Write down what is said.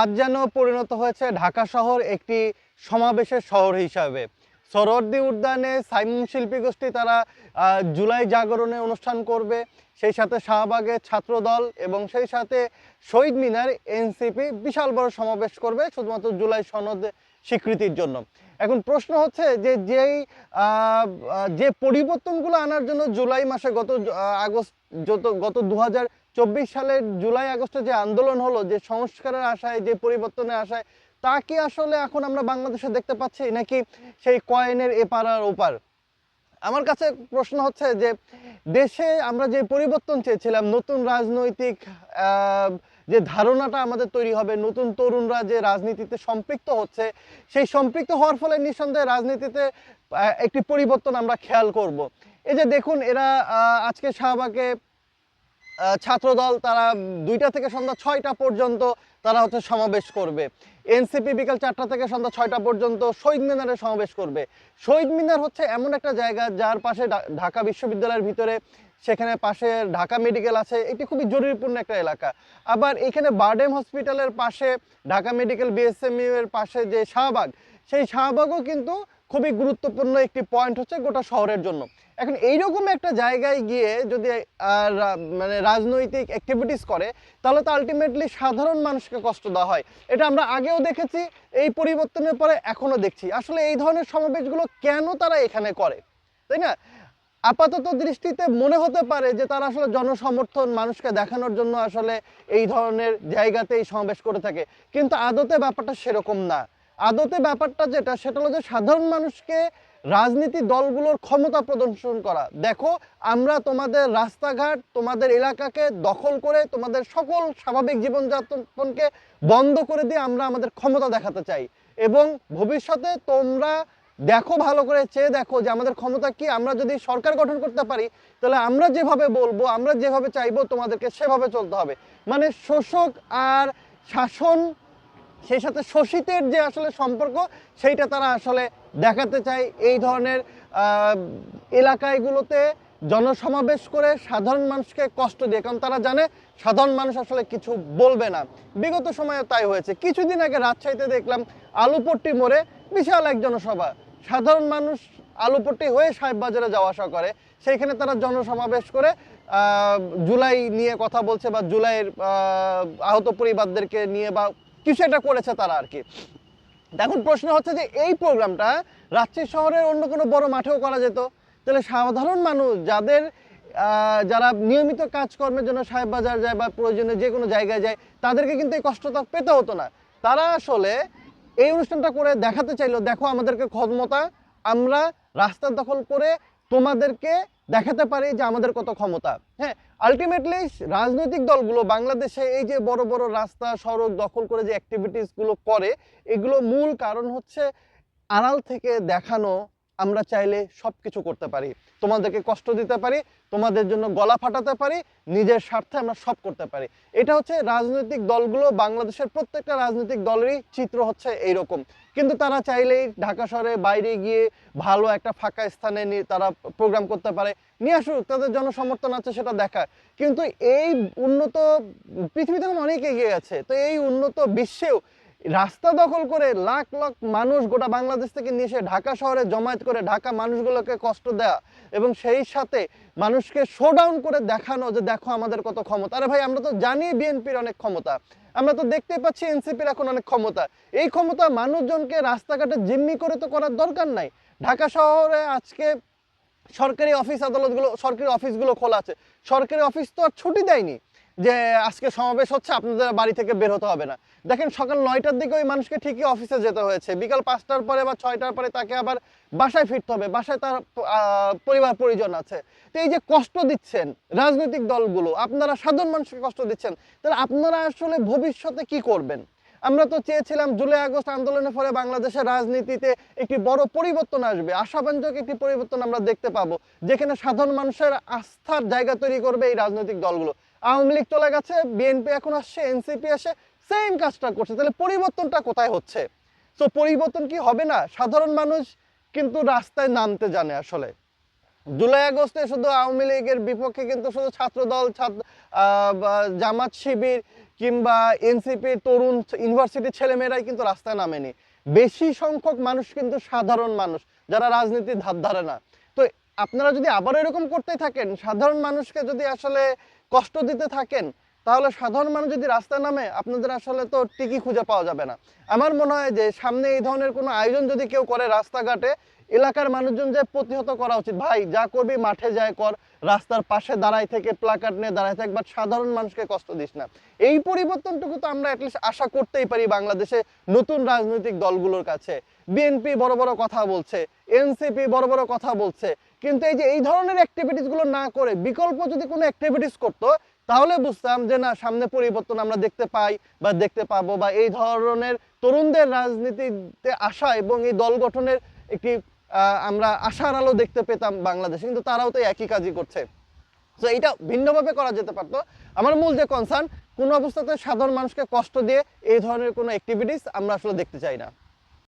আজ যেন পরিণত হয়েছে ঢাকা শহর একটি সমাবেশের শহর হিসাবে। সরোয়ার্দী উদ্যানে সাইমন শিল্পী গোষ্ঠী তারা জুলাই জাগরণে অনুষ্ঠান করবে। সেই সাথে শাহবাগের ছাত্রদল এবং সেই সাথে শহীদ মিনার এনসিপি বিশাল বড় সমাবেশ করবে শুধুমাত্র জুলাই সনদ স্বীকৃতির জন্য। এখন প্রশ্ন হচ্ছে যে যেই যে পরিবর্তনগুলো আনার জন্য জুলাই মাসে গত আগস্ট যত, গত দু হাজার চব্বিশ সালের জুলাই, আগস্টে যে আন্দোলন হলো, যে সংস্কারের আশায়, যে পরিবর্তনের আশায়, তা কি আসলে এখন আমরা বাংলাদেশে দেখতে পাচ্ছি নাকি সেই কয়েনের এপার আর ওপার? আমার কাছে প্রশ্ন হচ্ছে যে, দেশে আমরা যে পরিবর্তন চেয়েছিলাম, নতুন রাজনৈতিক যে ধারণাটা আমাদের তৈরি হবে, নতুন তরুণরা যে রাজনীতিতে সম্পৃক্ত হচ্ছে, সেই সম্পৃক্ত হওয়ার ফলে নিঃসন্দেহে রাজনীতিতে একটি পরিবর্তন আমরা খেয়াল করব। এই যে দেখুন, এরা আজকে শাহবাগে ছাত্রদল, তারা দুইটা থেকে সন্ধ্যা ছয়টা পর্যন্ত তারা হচ্ছে সমাবেশ করবে। এনসিপি বিকাল চারটা থেকে সন্ধ্যা ছয়টা পর্যন্ত শহীদ মিনারে সমাবেশ করবে। শহীদ মিনার হচ্ছে এমন একটা জায়গা, যার পাশে ঢাকা বিশ্ববিদ্যালয়ের ভিতরে, সেখানে পাশে ঢাকা মেডিকেল আছে। এটি খুবই জরুরিপূর্ণ একটা এলাকা। আবার এখানে বারডেম হসপিটালের পাশে, ঢাকা মেডিকেল বিএসএমইউ এর পাশে যে শাহবাগ, সেই শাহবাগও কিন্তু খুবই গুরুত্বপূর্ণ একটি পয়েন্ট হচ্ছে গোটা শহরের জন্য। এখন এইরকম একটা জায়গায় গিয়ে যদি মানে রাজনৈতিক অ্যাক্টিভিটিস করে, তাহলে তো আলটিমেটলি সাধারণ মানুষকে কষ্ট দেওয়া হয়। এটা আমরা আগেও দেখেছি, এই পরিবর্তনের পরে এখনও দেখছি। আসলে এই ধরনের সমাবেশগুলো কেন তারা এখানে করে? তাই না? আপাতত দৃষ্টিতে মনে হতে পারে যে তারা আসলে জনসমর্থন মানুষকে দেখানোর জন্য আসলে এই ধরনের জায়গাতে এই সমাবেশ করে থাকে। কিন্তু আদতে ব্যাপারটা সেরকম না। আদতে ব্যাপারটা যেটা, সেটা হলো যে সাধারণ মানুষকে রাজনীতি দলগুলোর ক্ষমতা প্রদর্শন করা। দেখো, আমরা তোমাদের রাস্তাঘাট, তোমাদের এলাকাকে দখল করে তোমাদের সকল স্বাভাবিক জীবনযাপনকে বন্ধ করে দিয়ে আমরা আমাদের ক্ষমতা দেখাতে চাই। এবং ভবিষ্যতে তোমরা দেখো, ভালো করে চেয়ে দেখো যে আমাদের ক্ষমতা কি। আমরা যদি সরকার গঠন করতে পারি, তাহলে আমরা যেভাবে বলব, আমরা যেভাবে চাইব তোমাদেরকে সেভাবে চলতে হবে। মানে শোষক আর শাসন সেই সাথে শোষিতের যে আসলে সম্পর্ক, সেইটা তারা আসলে দেখাতে চায়। এই ধরনের এলাকাগুলোতে জনসমাবেশ করে সাধারণ মানুষকে কষ্ট দিয়ে, কারণ তারা জানে সাধারণ মানুষ আসলে কিছু বলবে না। বিগত সময়ে তাই হয়েছে। কিছুদিন আগে রাজশাহীতে দেখলাম, আলুপট্টি মোড়ে বিশাল এক জনসভা। সাধারণ মানুষ আলুপট্টি হয়ে সাহেব বাজারে যাওয়া আসা করে। সেইখানে তারা জনসমাবেশ করে জুলাই নিয়ে কথা বলছে বা জুলাইয়ের আহত পরিবারদেরকে নিয়ে বা কিছু একটা করেছে তারা আর কি। এখন প্রশ্ন হচ্ছে যে এই প্রোগ্রামটা রাজশাহী শহরের অন্য কোনো বড় মাঠেও করা যেত? তাহলে সাধারণ মানুষ যাদের যারা নিয়মিত কাজকর্মের জন্য সাহেব বাজার যায় বা প্রয়োজনে যে কোনো জায়গায় যায়, তাদেরকে কিন্তু এই কষ্টটা পেতে হতো না। তারা আসলে এই অনুষ্ঠানটা করে দেখাতে চাইলো, দেখো আমাদেরকে ক্ষমতা, আমরা রাস্তা দখল করে তোমাদেরকে দেখাতে পারি যে আমাদের কত ক্ষমতা। হ্যাঁ আলটিমেটলি রাজনৈতিক দলগুলো বাংলাদেশে এই যে বড় বড় রাস্তা, সড়ক দখল করে যে অ্যাক্টিভিটিসগুলো করে, এগুলো মূল কারণ হচ্ছে আড়াল থেকে দেখানো আমরা চাইলে সব কিছু করতে পারি। তোমাদেরকে কষ্ট দিতে পারি, তোমাদের জন্য গলা ফাটাতে পারি, নিজের স্বার্থে আমরা সব করতে পারি। এটা হচ্ছে রাজনৈতিক দলগুলো, বাংলাদেশের প্রত্যেকটা রাজনৈতিক দলেরই চিত্র হচ্ছে এইরকম। কিন্তু তারা চাইলেই ঢাকা শহরে বাইরে গিয়ে ভালো একটা ফাঁকা স্থানে নিয়ে তারা প্রোগ্রাম করতে পারে। নিয়ে আসুক, তাদের জনসমর্থন আছে সেটা দেখা কিন্তু এই উন্নত, পৃথিবীতে অনেক এগিয়ে আছে। তো এই উন্নত বিশ্বেও রাস্তা দখল করে লাখ লাখ মানুষ গোটা বাংলাদেশ থেকে নিয়ে এসে ঢাকা শহরে জমায়েত করে ঢাকা মানুষগুলোকে কষ্ট দেওয়া এবং সেই সাথে মানুষকে শো ডাউন করে দেখানো যে দেখো আমাদের কত ক্ষমতা। আরে ভাই, আমরা তো জানি বিএনপির অনেক ক্ষমতা। আমরা তো দেখতে পাচ্ছি এনসিপির এখন অনেক ক্ষমতা। এই ক্ষমতা মানুষজনকে রাস্তাঘাটে জিম্মি করে তো করার দরকার নাই। ঢাকা শহরে আজকে সরকারি অফিস আদালতগুলো, সরকারি অফিসগুলো খোলা আছে। সরকারি অফিস তো আর ছুটি দেয়নি। যে আজকে সমাবেশ হচ্ছে, আপনাদের বাড়ি থেকে বের হতে হবে না। দেখেন, সকাল নয়টার দিকে ওই মানুষকে ঠিকই অফিসে যেতে হয়েছে। বিকাল পাঁচটার পরে বা ছয়টার পরে তাকে আবার বাসায় ফিরতে হবে। বাসায় তার পরিবার, পরিজন আছে। তো এই যে কষ্ট দিচ্ছেন রাজনৈতিক দলগুলো, আপনারা সাধারণ মানুষকে কষ্ট দিচ্ছেন, তাহলে আপনারা আসলে ভবিষ্যতে কি করবেন? আমরা তো চেয়েছিলাম জুলাই, আগস্ট আন্দোলনের ফলে বাংলাদেশের রাজনীতিতে একটি বড় পরিবর্তন আসবে। আশাব্যঞ্জক একটি পরিবর্তন আমরা দেখতে পাবো, যেখানে সাধারণ মানুষের আস্থার জায়গা তৈরি করবে এই রাজনৈতিক দলগুলো। আওয়ামী লীগ চলে গেছে, বিএনপি এখন আসছে, এনসিপি আসে সেম কাজটা করছে। তাহলে পরিবর্তনটা কোথায় হচ্ছে? তো পরিবর্তন কি হবে না? সাধারণ মানুষ কিন্তু রাস্তায় নামতে জানে আসলে। জুলাই আগস্টে শুধু আওয়ামী লীগের বিপক্ষে কিন্তু শুধু ছাত্র দল ছাত্র জামাত শিবির কিংবা এনসিপি তরুণ ইউনিভার্সিটির ছেলেমেয়েরাই কিন্তু রাস্তায় নামেনি। বেশি সংখ্যক মানুষ কিন্তু সাধারণ মানুষ, যারা রাজনীতির ধার ধারে না। তো আপনারা যদি আবার এরকম করতে থাকেন, সাধারণ মানুষকে যদি আসলে কষ্ট দিতে থাকেন, তাহলে সাধারণ মানুষ যদি রাস্তায় নামে, আপনাদের আসলে তো টিকি খুঁজে পাওয়া যাবে না। আমার মনে হয় যে সামনে এই ধরনের কোনো আয়োজন যদি কেউ করে রাস্তাঘাটে, এলাকার মানুষজন যে প্রতিহত করা উচিত, ভাই, যা করবি মাঠে যায় কর, রাস্তার পাশে দাঁড়াই থেকে প্লাকার্ড নিয়ে দাঁড়াই থাক বাট সাধারণ মানুষকে কষ্ট দিস না। এই পরিবর্তনটুকু তো আমরা অ্যাটলিস্ট আশা করতেই পারি বাংলাদেশে নতুন রাজনৈতিক দলগুলোর কাছে। বিএনপি বড় বড় কথা বলছে, এনসিপি বড় বড় কথা বলছে কিন্তু এই যে এই ধরনের অ্যাক্টিভিটিসগুলো না করে বিকল্প যদি কোনো অ্যাক্টিভিটিস করতো, তাহলে বুঝতাম যে না, সামনে পরিবর্তন আমরা দেখতে পাই বা দেখতে পাবো বা এই ধরনের তরুণদের রাজনীতিতে আসা এবং এই দল গঠনের একটি আমরা আশার আলো দেখতে পেতাম বাংলাদেশে, কিন্তু তারাও তো একই কাজই করছে। তো এটা ভিন্নভাবে করা যেতে পারতো। আমার মূল যে কনসার্ন কোনো অবস্থাতে সাধারণ মানুষকে কষ্ট দিয়ে এই ধরনের কোনো অ্যাক্টিভিটিস আমরা আসলে দেখতে চাই না।